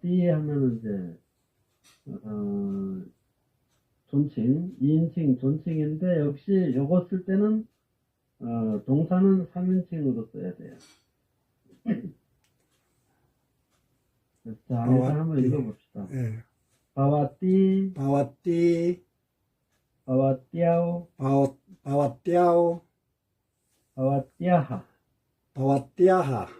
바와띠 하면은 이제, 어, 존칭, 2인칭 존칭인데, 역시 요거 쓸 때는, 어, 동사는 3인칭으로 써야 돼요. 자, 안에서 한번. 읽어봅시다. 예. 바와띠, 바와띠, 바와띠아오, 바와, 바와띠아오, 바와띠아하, 바와띠아하,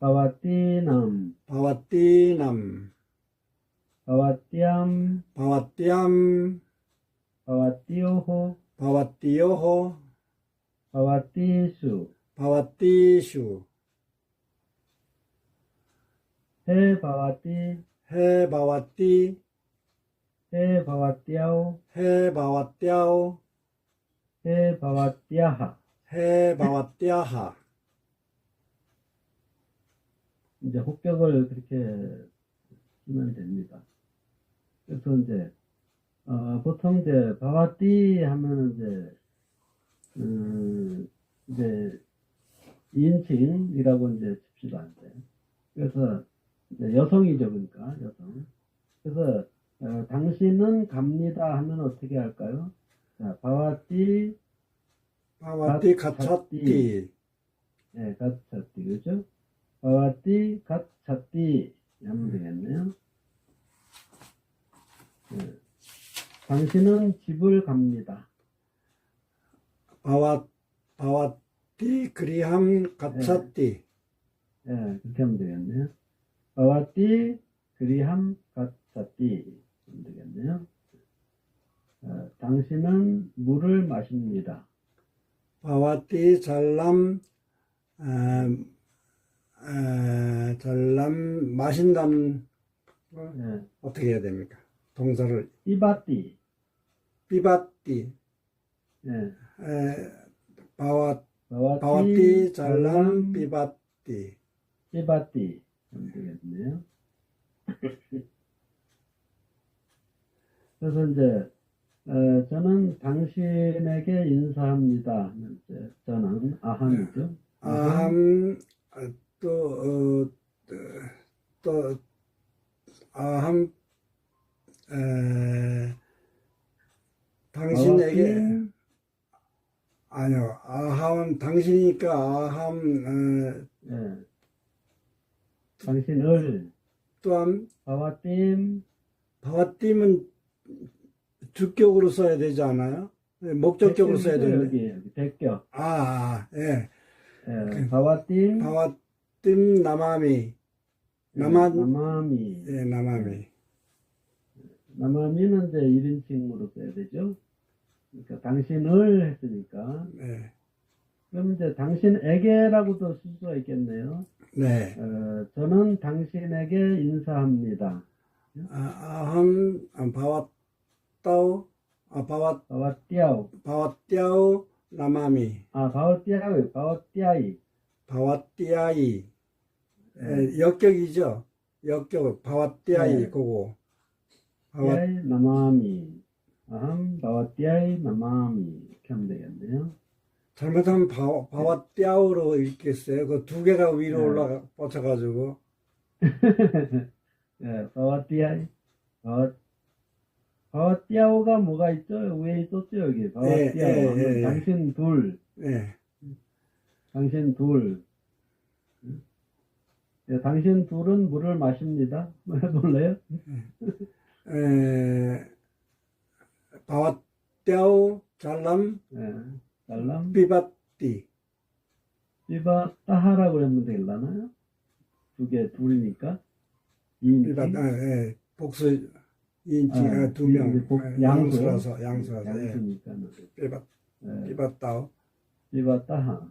띠비아하, 바와띠아하, 바와띠아하, 바와띠오호, 바 이제 혹격을 그렇게 쓰면 됩니다. 그래서 이제, 어, 보통 이제, 바와띠 하면은 이제, 음, 이제, 2인칭이라고 이제 칩시다, 이제. 그래서, 이제 여성이죠, 그러니까, 여성. 그래서, 어, 당신은 갑니다 하면 어떻게 할까요? 자, 바와띠, 바와띠 갓- 가차띠, 예, 갓차띠, 그죠? 바와띠, 갓차띠, 하면 되겠네요. 예. 당신은 집을 갑니다. 바와, 바와띠 그리함 가차띠, 예, 그렇게 하면 되겠네요. 바와띠, 그리함, 갓차띠, 하면 되겠네요. 어, 당신은 물을 마십니다. 바와띠 잘남, 아, 아, 잘남 마신다는 걸 예, 어떻게 해야 됩니까? 동사를. 띠바띠, 삐바띠, 예, 에, 바와, 바와띠, 바와띠 잘남 삐바띠, 하면 되겠네요. 그래서 이제 어, 저는 당신에게 인사합니다. 이제 저는 아함이죠. 아함, 아, 또, 어, 또, 또, 아함, 에, 당신에게, 아니요, 아함은 당신이니까 아함, 어, 예. 당신을 또한 바와팀 바와띠면 주격으로 써야 되지 않아요? 네, 목적격으로 써야 되는데. 여기 여기 대격. 아, 아, 예. 예. 바와팀 바와 띠 나마미, 나마- 나마미. 예, 나마미. 나마미는 이제 1인칭으로 써야 되죠. 그러니까 당신을 했으니까. 네. 그럼 이제 당신에게라고도 쓸 수가 있겠네요. 네. 어, 저는 당신에게 인사합니다. 아, 아함, 아, 바와따오, 아, 바와, 바와띠아오. 바와띠아오, 나마미, 아, 바와띠아오. 바와띠아이. 바와띠아이. 예, 역격이죠? 역격, 바와띠아이, 네. 그거. 바와, 띠아이 나마미. 아함, 바와띠아이 나마미. 이렇게 하면 되겠네요. 잘못하면 바, 바와띠아오로 읽겠어요. 그 두 개가 위로 네. 올라가, 뻗쳐가지고. 예, 바와띠아이. 바와, 바와띠아오가 뭐가 있죠? 위에 있었죠, 여기. 바와띠아오. 예, 예, 예, 예. 당신 둘. 네. 당신 둘. 예, 당신 둘은 물을 마십니다. 몰라요? 에, 바와떼오 잘람 예, 달람, 비바띠. 비바, 따하라고 하면 되려나요? 두 개, 둘이니까. 이인칭. 비바, 아, 예, 복수 인치 아, 아, 두 명. 복- 양수요? 양수라서, 양수라서. 예. 양수니까는. 비바, 예, 비바따오, 비바, 따하.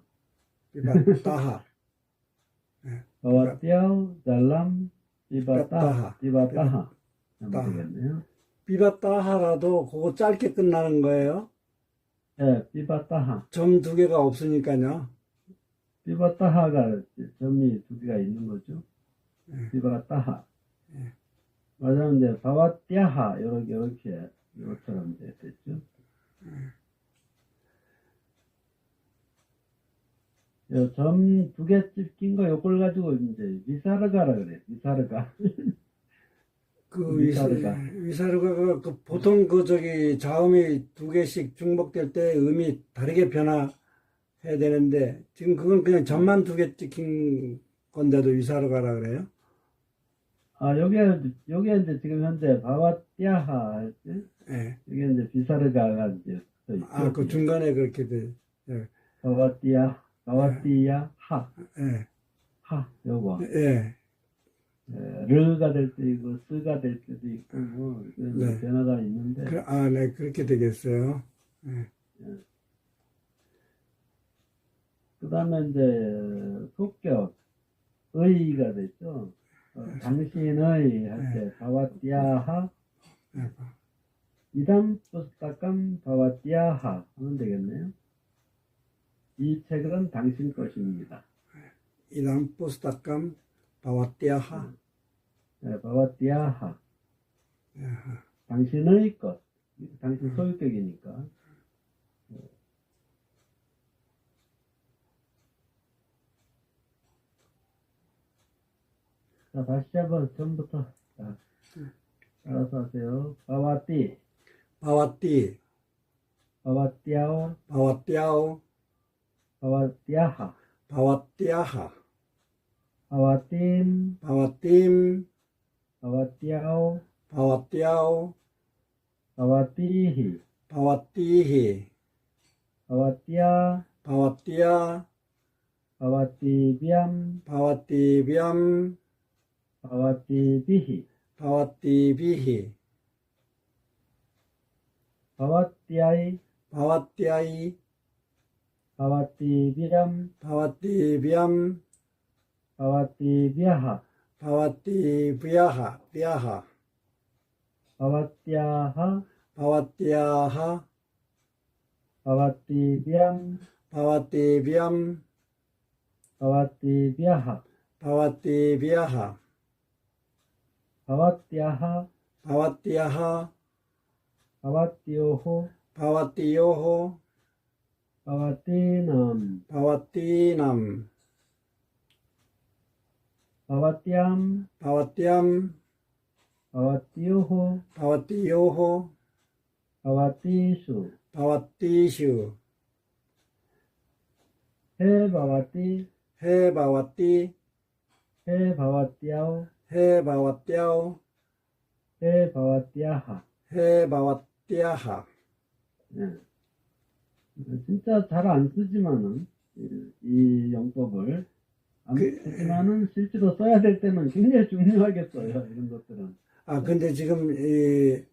비바 따하. 바와, 띠아오, 달람, 비바, 따하. 따하. 비바, 따하. 하면 따하. 되겠네요. 비바따하라도 그거 짧게 끝나는 거예요. 예, 비바, 따하. 점 두 개가 없으니까요. 비바, 따하가 점이 두 개가 있는 거죠. 예. 비바, 따하. 예. 맞아요. 이제 바와, 띠아하. 요렇게, 요렇게, 요처럼 이제 됐죠. 점 두 개씩 낀 거 요걸 가지고 이제 미사르가라 그래. 미사르가. 그 위사르가. 위사르가, 위사르가가 그 보통 그 저기 자음이 두 개씩 중복될 때 음이 다르게 변화해야 되는데 지금 그건 그냥 점만 두 개 찍힌 건데도 위사르가라 그래요? 아, 여기에, 여기에 이제 지금 현재 바와띠아하 할 때, 예. 여기 이제 비사르가가 이제 써 있죠. 아, 그 중간에 그렇게 돼. 예. 바와띠아, 바와띠야, 하, 예. 하, 요거. 예. 에, 르가 될때 있고, 쓰가 될 때도 있고, 뭐, 이런 네. 변화가 있는데, 그, 아, 네, 그렇게 되겠어요. 그 다음에 이제, 속격, 의가 됐죠. 어, 당신의 할 때, 바와띠아하, 예. 이담 부스타감 바와띠아하 하면 되겠네요. 이 책은 당신 것입니다. 이남 포스타감 바와띠아하. 네, 바와띠아하. 예. 당신의 것. 당신 소유격이니까. 네. 자, 다시 한번 처음부터. 자, 알아서 하세요. 바와띠, 바와띠, 바와띠아오, 바와띠아오, 바와띠아하, 바와띠아하, 바와팀, 바와팀, 바와띠아오, 바와띠아오, 바와띠히, 바 와띠히, 바와띠아, 바와띠아, 바와띠비암, 바와띠비 진짜 잘 안 쓰지만은 이, 이 영법을 안 그- 쓰지만은 실제로 써야 될 때는 굉장히 중요하게 써요 이런 것들은. 아, 근데 지금, 이,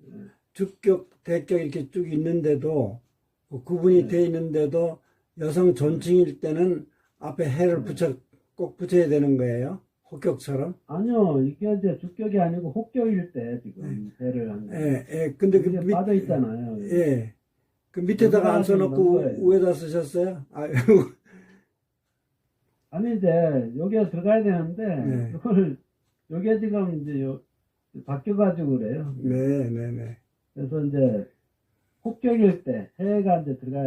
주격, 대격 이렇게 쭉 있는데도, 그 구분이 네. 돼 있는데도, 여성 존칭일 때는 앞에 해를 네. 붙여, 꼭 붙여야 되는 거예요. 혹격처럼. 아니요 이게 이제 주격이 아니고 혹격일 때 지금 대를 한 예, 거예요. 예. 근데 그 밑, 빠져 있잖아요. 예. 그 밑에다가 안 여기다 써놓고. 위에다 쓰셨어요? 아, 아니 이제 여기에 들어가야 되는데 네. 그걸 여기에 지금 이제 요, 바뀌어가지고 그래요. 네, 네, 네. 그래서 이제 혹격일 때 해가 이제 들어가야